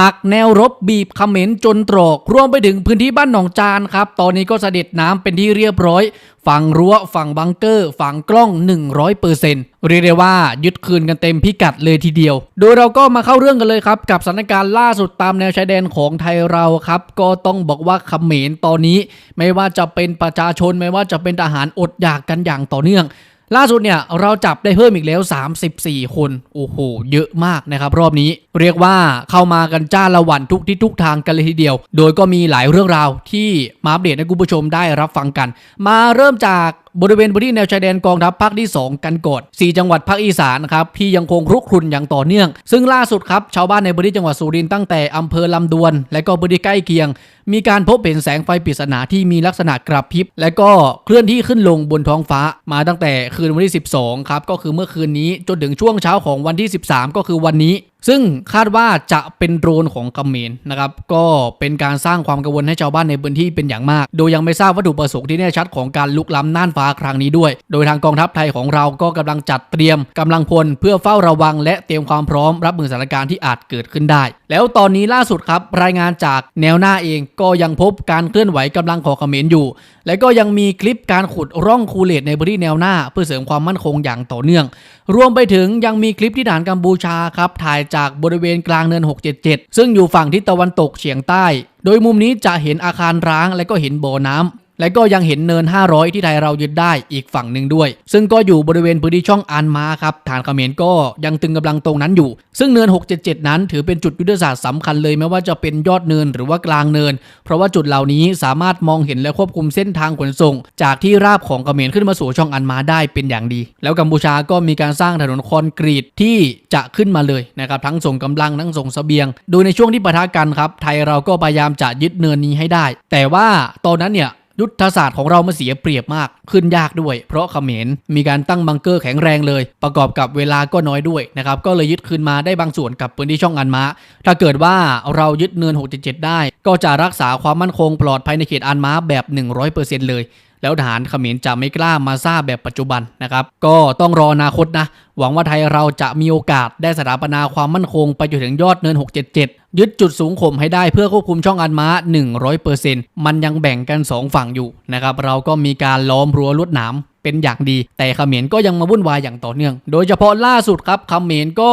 หักแนวรบบีบเขมรจนตรอก รวมไปถึงพื้นที่บ้านหนองจานครับ ตอนนี้ก็เสด็จน้ำเป็นที่เรียบร้อย ฝั่งรั้ว ฝั่งบังเกอร์ ฝั่งกล้อง 100%เรียกได้ว่ายึดคืนกันเต็มพิกัดเลยทีเดียว โดยเราก็มาเข้าเรื่องกันเลยครับ กับสถานการณ์ล่าสุดตามแนวชายแดนของไทยเราครับ ก็ต้องบอกว่าเขมรตอนนี้ ไม่ว่าจะเป็นประชาชนไม่ว่าจะเป็นทหารอดอยากกันอย่างต่อเนื่อง ล่าสุดเนี่ยเราจับได้เพิ่มอีกแล้ว 34 คน โอ้โห เยอะมากนะครับรอบนี้ เรียกว่าเข้ามากันจ้าละวันทุกที่ทุกทางกันเลยทีเดียวโดยก็มีหลายเรื่องราวที่มาอัปเดตให้คุณผู้ชมได้รับฟังกัน มาเริ่มจาก บริเวณพื้นที่แนวชายแดนกองทัพภาคที่ 2 กันก่อน4จังหวัดภาคอีสานครับที่ยังคงรุกรุนอย่างต่อเนื่อง ซึ่งล่าสุดครับชาวบ้านในพื้นที่จังหวัดสุรินทร์ตั้งแต่อำเภอลำดวน และก็พื้นที่ใกล้เคียง มีการพบเห็นแสงไฟปริศนาที่มีลักษณะกระพริบ และก็เคลื่อนที่ขึ้นลงบนท้องฟ้ามาตั้งแต่คืนวันที่ 12 ครับก็คือเมื่อคืนนี้จนถึงช่วงเช้าของวันที่ 13 ก็คือวันนี้ ซึ่งคาดว่าจะเป็นโดรนของเขมรนนะครับ ก็เป็นการสร้างความกังวลให้ชาวบ้านในพื้นที่เป็นอย่างมาก โดยยังไม่ทราบวัตถุประสงค์ที่แน่ชัดของการลุกล้ำน่านฟ้าครั้งนี้ด้วย โดยทางกองทัพไทยของเราก็กำลังจัดเตรียมกำลังพลเพื่อเฝ้าระวัง และเตรียมความพร้อมรับมือสถานการณ์ที่อาจเกิดขึ้นได้ แล้วตอนนี้ล่าสุดครับรายงานจากแนวหน้าเองก็ยังพบการเคลื่อนไหวกำลังของเขมรอยู่ และก็ยังมีคลิปการขุดร่องคูเลตในพื้นที่แนวหน้า เพื่อเสริมความมั่นคงอย่างต่อเนื่อง รวมไปถึงยังมีคลิปที่ฐานกัมพูชาครับถ่ายจากบริเวณกลางเนิน 677 ซึ่งอยู่ฝั่งทิศตะวันตกเฉียงใต้ โดยมุมนี้จะเห็นอาคารร้างและก็เห็นบ่อน้ำ และก็ยังเห็นเนิน 500 ที่ไทยเรายึดได้อีกฝั่งหนึ่งด้วย ซึ่งก็อยู่บริเวณพื้นที่ช่องอันมาครับฐานเขมรก็ยังตึงกำลังตรงนั้นอยู่ ซึ่งเนิน 677 นั้นถือเป็นจุดยุทธศาสตร์สำคัญเลยไม่ว่าจะเป็นยอดเนินหรือว่ากลางเนิน เพราะว่าจุดเหล่านี้สามารถมองเห็นและควบคุมเส้นทางขนส่ง จากที่ราบของเขมรขึ้นมาสู่ช่องอันมาได้เป็นอย่างดี แล้วกัมพูชาก็มีการสร้างถนนคอนกรีตที่จะขึ้นมาเลยนะครับทั้งส่งกำลังทั้งส่งเสบียง โดยในช่วงที่ปะทะกันครับไทยเราก็พยายามจะยึดเนินนี้ให้ได้ แต่ว่าตอนนั้นเนี่ย ยุทธศาสตร์ของเรามันเสียเปรียบมากขึ้นยากด้วย เพราะเขมรมีการตั้งบังเกอร์แข็งแรงเลย ประกอบกับเวลาก็น้อยด้วยนะครับก็เลยยึดคืนมาได้บางส่วนกับพื้นที่ช่องอันมาถ้าเกิดว่าเรายึดเนิน 677 ได้ ก็จะรักษาความมั่นคงปลอดภัยในเขตอันมาแบบ 100%เลยแล้วทหารเขมรจะไม่กล้ามาซ่าแบบปัจจุบันนะครับ ก็ต้องรออนาคตนะ หวังว่าไทยเราจะมีโอกาสได้สถาปนาความมั่นคงไปจนถึงยอดเนิน 677 ยึดจุดสูงข่มให้ได้เพื่อควบคุมช่องอันม้า 100%มันยังแบ่งกัน 2 ฝั่งอยู่นะครับเราก็มีการล้อมรั้วลวดหนามเป็นอย่างดี แต่เขมรก็ยังมาวุ่นวายอย่างต่อเนื่อง โดยเฉพาะล่าสุดครับเขมรก็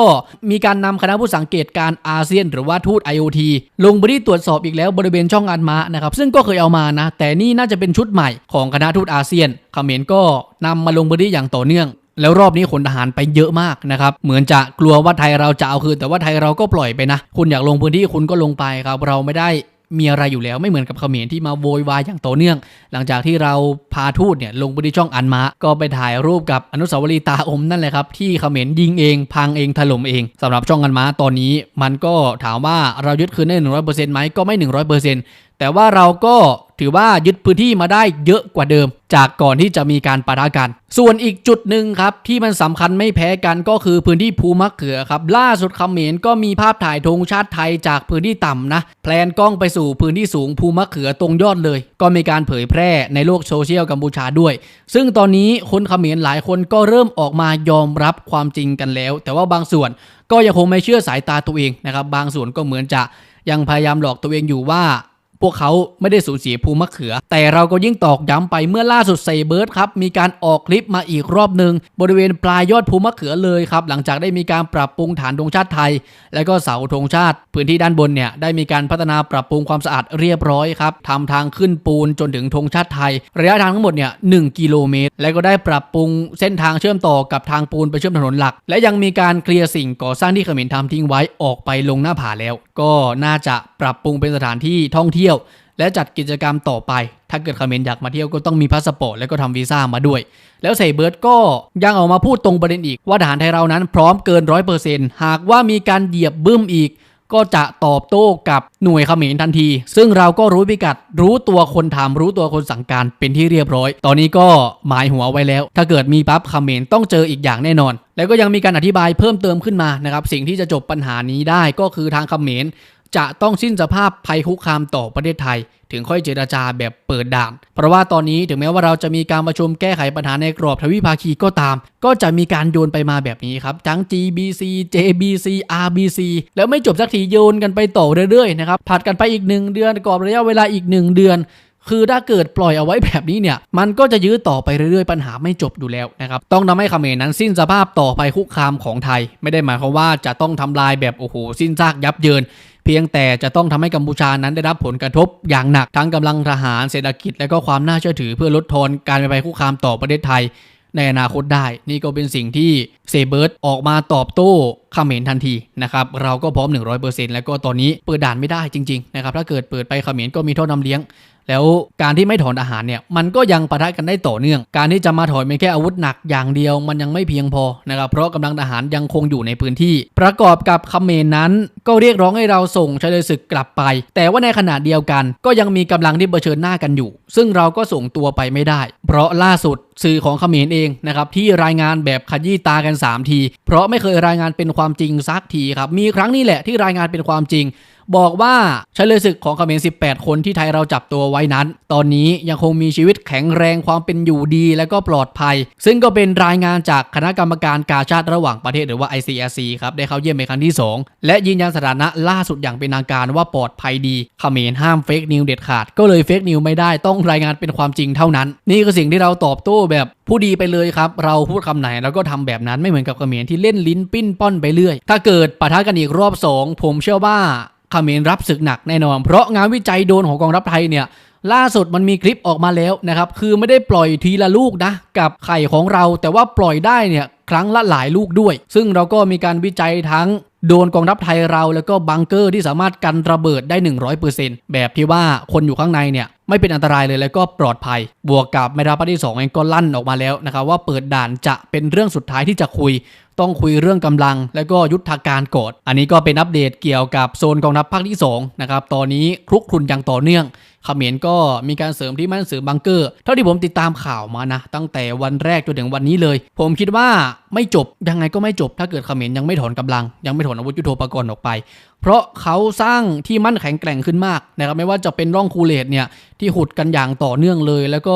มีการนำคณะผู้สังเกตการอาเซียน หรือว่าทูต IoT ลงไปที่ตรวจสอบอีกแล้วบริเวณช่องอันมานะครับซึ่งก็เคยเอามานะ แต่นี่น่าจะเป็นชุดใหม่ของคณะทูตอาเซียนเขมรก็นำมาลงพื้นที่อย่างต่อเนื่อง แล้วรอบนี้ขนทหารไปเยอะมากนะครับเหมือนจะกลัวว่าไทยเราจะเอาคืนแต่ว่าไทยเราก็ปล่อยไปนะ คุณอยากลงพื้นที่คุณก็ลงไปครับเราไม่ได้มีอะไรอยู่แล้วไม่เหมือนกับเขมรที่มาโวยวายอย่างต่อเนื่อง หลังจากที่เราพาทูตเนี่ยลงไปที่ช่องอันมาก็ไปถ่ายรูปกับอนุสาวรีย์ตาอมนั่นแหละครับ ที่เขมรยิงเอง พังเองถล่มเองสำหรับช่องอันมาตอนนี้ มันก็ถามว่าเรายึดคืนได้หนึ่งร้อยเปอร์เซ็นต์ไหมก็ไม่หนึ่งร้อยเปอร์เซ็นต์ แต่ว่าเราก็ถือว่ายึดพื้นที่มาได้เยอะกว่าเดิม จากก่อนที่จะมีการปะทะกัน ส่วนอีกจุดหนึ่งครับที่มันสำคัญไม่แพ้กันก็คือพื้นที่ภูมะเขือครับล่าสุดเขมรก็มีภาพถ่ายธงชาติไทยจากพื้นที่ต่ำนะแพลนกล้องไปสู่พื้นที่สูงภูมะเขือตรงยอดเลย ก็มีการเผยแพร่ในโลกโซเชียลกัมพูชาด้วย ซึ่งตอนนี้คนเขมรหลายคนก็เริ่มออกมายอมรับความจริงกันแล้ว แต่ว่าบางส่วนก็ยังคงไม่เชื่อสายตาตัวเองนะครับบางส่วนก็เหมือนจะยังพยายามหลอกตัวเองอยู่ว่า พวกเขาไม่ได้สูญเสียภูมะเขือ แต่เราก็ยิ่งตอกย้ำไปเมื่อล่าสุดไซเบิร์ดครับ มีการออกคลิปมาอีกรอบหนึ่งบริเวณปลายยอดภูมะเขือเลยครับ หลังจากได้มีการปรับปรุงฐานธงชาติไทย และก็เสาธงชาติ พื้นที่ด้านบนเนี่ยได้มีการพัฒนาปรับปรุงความสะอาดเรียบร้อยครับทำทางขึ้นปูนจนถึงธงชาติไทย ระยะทางทั้งหมดเนี่ยหกิโลเมตร และก็ได้ปรับปรุงเส้นทางเชื่อมต่อกับทางปูนไปเชื่อมถนนหลัก และยังมีการเคลียร์สิ่งก่อสร้างที่เขมรทำทิ้งไว้ออกไปลงหน้าผาแล้ว ก็น่าจะปรับปรุงเป็นสถานที่ท่องเที่ยวและจัดกิจกรรมต่อไป ถ้าเกิดเมรอยากมาเที่ยวก็ต้องมีพาสปอร์ตและก็ทำวีซ่ามาด้วย แล้วไซเบิร์ดก็ยังออกมาพูดตรงประเด็นอีกว่าทหารไทยเรานั้นพร้อมเกินร้อยเปอร์เซ็นต์หากว่ามีการเหยียบบึ้มอีก ก็จะตอบโต้กับหน่วยเขมรทันที ซึ่งเราก็รู้พิกัด รู้ตัวคนทำรู้ตัวคนสั่งการเป็นที่เรียบร้อย ตอนนี้ก็หมายหัวไว้แล้ว ถ้าเกิดมีปั๊บเขมรต้องเจออีกอย่างแน่นอน แล้วก็ยังมีการอธิบายเพิ่มเติมขึ้นมานะครับสิ่งที่จะจบปัญหานี้ได้ก็คือทางเขมร จะต้องสิ้นสภาพภัยคุกคามต่อประเทศไทย ถึงค่อยเจราจาแบบเปิดด่าน เพราะว่าตอนนี้ถึงแม้ว่าเราจะมีการประชุมแก้ไขปัญหาในกรอบทวิภาคีก็ตาม ก็จะมีการโยนไปมาแบบนี้ครับ ทั้ง GBC JBC RBC แล้วไม่จบสักทีโยนกันไปต่อเรื่อยๆนะครับผัดกันไปอีก 1 เดือนกรอบระยะเวลาอีก 1 เดือนคือถ้าเกิดปล่อยเอาไว้แบบนี้เนี่ย มันก็จะยื้อต่อไปเรื่อยๆ ปัญหาไม่จบอยู่แล้วนะครับ ต้องทำให้เขมรนั้นสิ้นสภาพต่อไปคุกคามของไทย ไม่ได้หมายความว่าจะต้องทำลายแบบโอ้โหสิ้นซากยับเยิน พียงแต่จะต้องทำให้กัมพูชานั้นได้รับผลกระทบอย่างหนักทั้งกำลังทหารเศรษฐกิจและก็ความน่าเชื่อถือเพื่อลดทอนการไปนภัยคุกคามต่อประเทศไทย ในอนาคตได้ นี่ก็เป็นสิ่งที่เซเบิร์ตออกมาตอบโต้เขมรทันทีนะครับเราก็พร้อม 100%แล้วก็ตอนนี้เปิดด่านไม่ได้จริงๆนะครับถ้าเกิดเปิดไปเขมรก็มีโทษนำเลี้ยง แล้วการที่ไม่ถอนอาหารเนี่ยมันก็ยังปะทะกันได้ต่อเนื่อง การที่จะมาถอนเป็นแค่อาวุธหนักอย่างเดียว มันยังไม่เพียงพอนะครับเพราะกำลังทหารยังคงอยู่ในพื้นที่ ประกอบกับเมรนั้น ก็เรียกร้องให้เราส่งชายเลยศึกกลับไป แต่ว่าในขณะเดียวกัน ก็ยังมีกำลังที่เผชิญหน้ากันอยู่ ซึ่งเราก็ส่งตัวไปไม่ได้ เพราะล่าสุดสื่อของเขมรเองนะครับที่รายงานแบบขยี้ตากัน 3 ที เพราะไม่เคยรายงานเป็นความจริงสักทีครับมีครั้งนี้แหละที่รายงานเป็นความจริงบอกว่าใช้เลยศึกของเขมร18 คนที่ไทยเราจับตัวไว้นั้น ตอนนี้ยังคงมีชีวิตแข็งแรงความเป็นอยู่ดีและก็ปลอดภัย ซึ่งก็เป็นรายงานจากคณะกรรมการกาชาติระหว่างประเทศหรือว่า ICRC ครับได้เข้าเยี่ยมเป็นครั้งที่ 2 และยืนยันสถานะล่าสุดอย่างเป็นทางการว่าปลอดภัยดีเขมรห้ามเฟกนิวเด็ดขาดก็เลยเฟกนิวไม่ได้ต้องรายงานเป็นความจริงเท่านั้น นี่คือสิ่งที่เราตอบโต้แบบผู้ดีไปเลยครับ เราพูดคำไหนเราก็ทำแบบนั้นไม่เหมือนกับเขมรที่เล่นลิ้นปิ้นป้อนไปเรื่อย ถ้าเกิดปะทะกันอีกรอบสองผมเชื่อว่า เขมรรับศึกหนักแน่นอน เพราะงานวิจัยโดนของกองทัพไทยเนี่ยล่าสุดมันมีคลิปออกมาแล้วนะครับ คือไม่ได้ปล่อยทีละลูกนะ กับไข่ของเราแต่ว่าปล่อยได้เนี่ยครั้งละหลายลูกด้วย ซึ่งเราก็มีการวิจัยทั้ง โดนกองทัพไทยเราแล้วก็บังเกอร์ที่สามารถกันระเบิดได้ 100%แบบที่ว่าคนอยู่ข้างในเนี่ยไม่เป็นอันตรายเลยแล้วก็ปลอดภัย บวกกับแม่ทัพภาที่2เองก็ลั่นออกมาแล้วนะครับว่าเปิดด่านจะเป็นเรื่องสุดท้ายที่จะคุย ต้องคุยเรื่องกำลัง และก็ยุทธการก่อนอันนี้ก็เป็นอัปเดตเกี่ยวกับโซนกองทัพภาคที่2นะครับตอนนี้คลุกคลุนอย่างต่อเนื่องเขมรก็มีการเสริมที่มั่นเสริมบังเกอร์ เท่าที่ผมติดตามข่าวมานะ ตั้งแต่วันแรกจนถึงวันนี้เลย ผมคิดว่าไม่จบยังไงก็ไม่จบ ถ้าเกิดเขมรยังไม่ถอนกำลังยังไม่ถอนอาวุธยุโทโธปกรณ์ออกไป เพราะเขาสร้างที่มั่นแข็งแกร่งขึ้นมากนะครับไม่ว่าจะเป็นร่องคูเลตเนี่ยที่ขุดกันอย่างต่อเนื่องเลย แล้วก็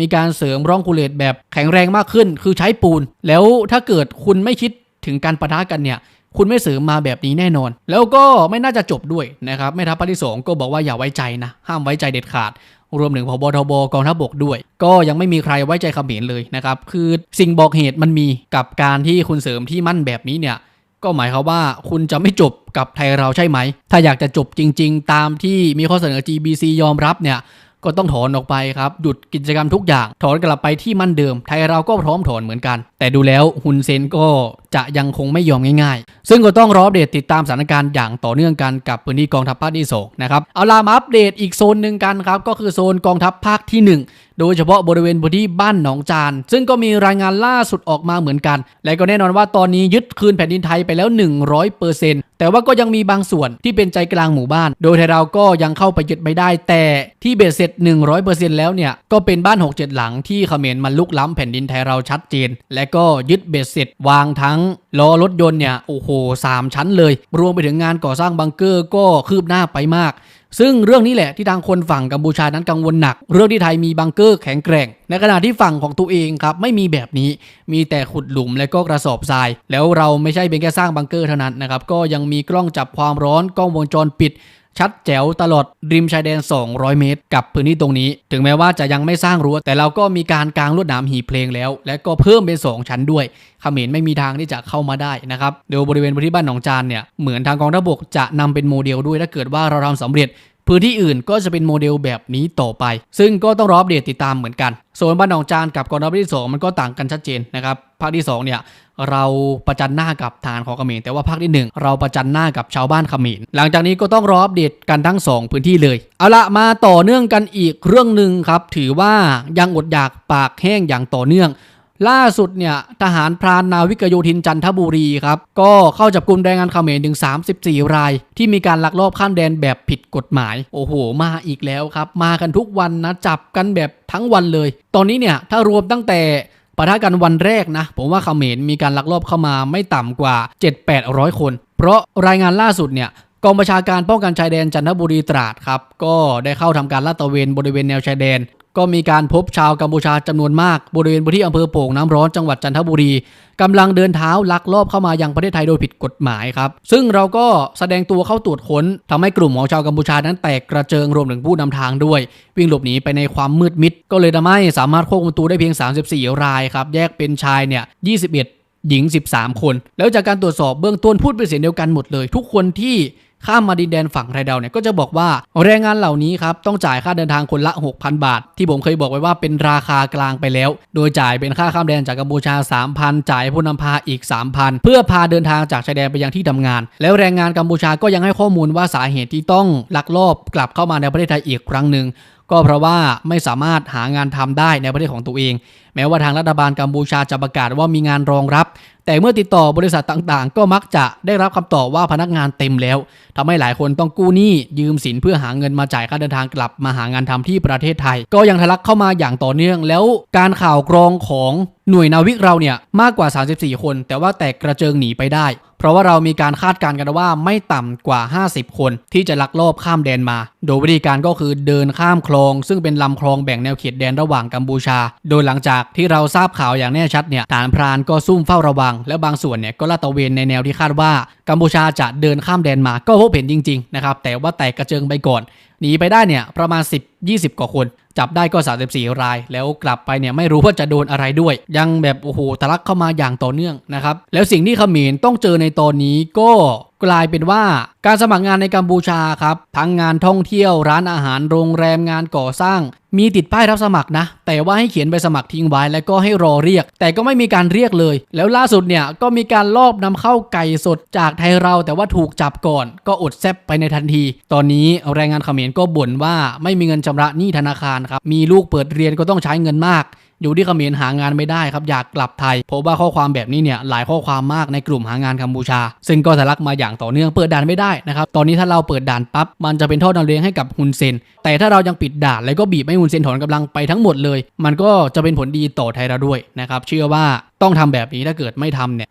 มีการเสริมร่องคูเลตแบบแข็งแรงมากขึ้น คือใช้ปูน แล้วถ้าเกิดคุณไม่คิดถึงการปะทะกันเนี่ยคุณไม่เสริมมาแบบนี้แน่นอน แล้วก็ไม่น่าจะจบด้วยนะครับแม่ทัพภาคที่ 2 ก็บอกว่าอย่าไว้ใจนะ ห้ามไว้ใจเด็ดขาด รวมถึงพบทบกองทัพบกด้วย ก็ยังไม่มีใครไว้ใจเขมรเลยนะครับ คือสิ่งบอกเหตุมันมีกับการที่คุณเสริมที่มั่นแบบนี้เนี่ย ก็หมายความว่าคุณจะไม่จบกับไทยเราใช่ไหม ถ้าอยากจะจบจริง ๆ ตามที่มีข้อเสนอ GBC ยอมรับเนี่ย ก็ต้องถอนออกไปครับ หยุดกิจกรรมทุกอย่าง ถอนกลับไปที่มั่นเดิม ไทยเราก็พร้อมถอนเหมือนกัน แต่ดูแล้วฮุนเซนก็จะยังคงไม่ยอมง่ายๆ ซึ่งก็ต้องรออัปเดตติดตามสถานการณ์อย่างต่อเนื่องกันกับพื้นที่กองทัพภาคที่สองนะครับ เอาล่ะมาอัปเดตอีกโซนหนึ่งกันครับ ก็คือโซนกองทัพภาคที่หนึ่งโดยเฉพาะบริเวณพื้นที่บ้านหนองจาน ซึ่งก็มีรายงานล่าสุดออกมาเหมือนกัน และก็แน่นอนว่าตอนนี้ยึดคืนแผ่นดินไทยไปแล้ว 100%แต่ว่าก็ยังมีบางส่วนที่เป็นใจกลางหมู่บ้าน โดยไทยเราก็ยังเข้าไปยึดไม่ได้ แต่ที่เบ็ดเสร็จ 100%แล้วเนี่ย ก็เป็นบ้าน 6-7 หลังที่เขมรมันลุกล้ำแผ่นดินไทยเราชัดเจน และก็ยึดเบ็ดเสร็จ วางทั้งล้อรถยนต์เนี่ยโอ้โหสามชั้นเลย รวมไปถึงงานก่อสร้างบังเกอร์ก็คืบหน้าไปมากซึ่งเรื่องนี้แหละที่ทางคนฝั่งกัมพูชานั้นกังวลหนัก เรื่องที่ไทยมีบังเกอร์แข็งแกร่ง ในขณะที่ฝั่งของตัวเองครับไม่มีแบบนี้มีแต่ขุดหลุมและก็กระสอบทราย แล้วเราไม่ใช่เป็นแค่สร้างบังเกอร์เท่านั้นนะครับก็ยังมีกล้องจับความร้อนกล้องวงจรปิด ชัดแจ๋วตลอดริมชายแดน 200 เมตร กับพื้นที่ตรงนี้ ถึงแม้ว่าจะยังไม่สร้างรั้วแต่เราก็มีการกางลวดหนามหีเพลงแล้ว และก็เพิ่มเป็น 2 ชั้นด้วยเขมรไม่มีทางที่จะเข้ามาได้นะครับเดี๋ยวบริเวณพื้นที่บ้านหนองจานเนี่ยเหมือนทางกองทัพบกจะนำเป็นโมเดลด้วยถ้าเกิดว่าเราทำสำเร็จ พื้นที่อื่นก็จะเป็นโมเดลแบบนี้ต่อไป ซึ่งก็ต้องรออัปเดตติดตามเหมือนกันโซนบ้านหนองจานกับกองทัพที่2มันก็ต่างกันชัดเจนนะครับภาคที่2เนี่ยเราประจันหน้ากับทารของเขมรแต่ว่าภาคที่ 1 เราประจันหน้ากับชาวบ้านเขมรหลังจากนี้ก็ต้องรออัปเดตกันทั้ง 2 พื้นที่เลย เอาละมาต่อเนื่องกันอีกเรื่องหนึ่งครับ ถือว่ายังอดอยากปากแห้งอย่างต่อเนื่อง ล่าสุดเนี่ยทหารพรานนาวิกโยธินจันทบุรีครับ ก็เข้าจับกลุ่มแรงงานเขมรถึง 34 ราย ที่มีการลักลอบข้ามแดนแบบผิดกฎหมาย โอ้โห มาอีกแล้วครับ มากันทุกวันนะ จับกันแบบทั้งวันเลย ตอนนี้เนี่ย ถ้ารวมตั้งแต่ปะทะกันวันแรกนะ ผมว่าเขมรมีการลักลอบเข้ามาไม่ต่ำกว่า 7-800 คน เพราะรายงานล่าสุดเนี่ยกองบัญชาการป้องกันชายแดนจันทบุรีตราดครับ ก็ได้เข้าทำการลาดตระเวนบริเวณแนวชายแดน ก็มีการพบชาวกัมพูชาจำนวนมากบริเวณพื้นที่อำเภอโป่งน้ำร้อนจังหวัดจันทบุรีกำลังเดินเท้าลักลอบเข้ามายังประเทศไทยโดยผิดกฎหมายครับ ซึ่งเราก็แสดงตัวเข้าตรวจค้นทำให้กลุ่มของชาวกัมพูชานั้นแตกกระเจิงรวมถึงผู้นำทางด้วย วิ่งหลบหนีไปในความมืดมิด ก็เลยทำให้สามารถควบคุมตัวได้เพียง 34 รายครับแยกเป็นชายเนี่ย21หญิง 13 คน แล้วจากการตรวจสอบเบื้องต้นพูดเป็นเสียงเดียวกันหมดเลย ทุกคนที่ ข้ามมาดินแดนฝั่งไทยดาวเนี่ยก็จะบอกว่าแรงงานเหล่านี้ครับต้องจ่ายค่าเดินทางคนละ 6,000 บาท ที่ผมเคยบอกไว้ว่าเป็นราคากลางไปแล้ว โดยจ่ายเป็นค่าข้ามแดนจากกัมพูชา 3,000 จ่ายผู้นำพาอีก 3,000 เพื่อพาเดินทางจากชายแดนไปยังที่ทำงาน แล้วแรงงานกัมพูชาก็ยังให้ข้อมูลว่าสาเหตุที่ต้องลักลอบกลับเข้ามาในประเทศไทยอีกครั้งหนึ่ง ก็เพราะว่าไม่สามารถหางานทำได้ในประเทศของตัวเอง แม้ว่าทางรัฐบาลกัมพูชาจะประกาศว่ามีงานรองรับ แต่เมื่อติดต่อบริษัทต่างๆ ก็มักจะได้รับคำตอบว่าพนักงานเต็มแล้วทำให้หลายคนต้องกู้หนี้ยืมสินเพื่อหาเงินมาจ่ายค่าเดินทางกลับมาหางานทำที่ประเทศไทย ก็ยังทะลักเข้ามาอย่างต่อเนื่อง แล้วการข่าวกรองของหน่วยนาวิกเราเนี่ยมากกว่า 34 คน แต่ว่าแตกกระเจิงหนีไปได้ ราะว่าเรามีการคาดการณ์กันว่าไม่ต่ำกว่า 50 คนที่จะลักลอบข้ามแดนมา โดยวิธีการก็คือเดินข้ามคลอง ซึ่งเป็นลำคลองแบ่งแนวเขตแดนระหว่างกัมพูชา โดยหลังจากที่เราทราบข่าวอย่างแน่ชัดเนี่ยฐานพรานก็ซุ่มเฝ้าระวัง และบางส่วนเนี่ยก็ลาดตระเวนในแนวที่คาดว่ากัมพูชาจะเดินข้ามแดนมาก็พบเห็นจริงๆนะครับแต่ว่าแตกกระเจิงไปก่อนหนีไปได้เนี่ยประมาณ 10-20 กว่าคน จับได้ก็ 34 ราย แล้วกลับไปเนี่ยไม่รู้ว่าจะโดนอะไรด้วย ยังแบบโอ้โหทะลักเข้ามาอย่างต่อเนื่องนะครับแล้วสิ่งที่เขมรต้องเจอในตอนนี้ก็ กลายเป็นว่าการสมัครงานในกัมพูชาครับทั้งงานท่องเที่ยวร้านอาหารโรงแรมงานก่อสร้าง มีติดป้ายรับสมัครนะ แต่ว่าให้เขียนใบสมัครทิ้งไว้แล้วก็ให้รอเรียก แต่ก็ไม่มีการเรียกเลย แล้วล่าสุดเนี่ยก็มีการลอบนำเข้าไก่สดจากไทยเรา แต่ว่าถูกจับก่อน ก็อดแซบไปในทันที ตอนนี้แรงงานเขมรก็บ่นว่าไม่มีเงินชำระหนี้ธนาคารครับมีลูกเปิดเรียนก็ต้องใช้เงินมาก อยู่ที่เขมรหางานไม่ได้ครับอยากกลับไทยพบว่าข้อความแบบนี้เนี่ยหลายข้อความมากในกลุ่มหางานกัมพูชา ซึ่งก็ทะลักมาอย่างต่อเนื่องเปิดด่านไม่ได้นะครับตอนนี้ถ้าเราเปิดด่านปั๊บมันจะเป็นท่อนำเลี้ยงให้กับฮุนเซน แต่ถ้าเรายังปิดด่านแล้วก็บีบให้ฮุนเซนถอนกำลังไปทั้งหมดเลย มันก็จะเป็นผลดีต่อไทยเราด้วยนะครับเชื่อว่าต้องทำแบบนี้ถ้าเกิดไม่ทำเนี่ย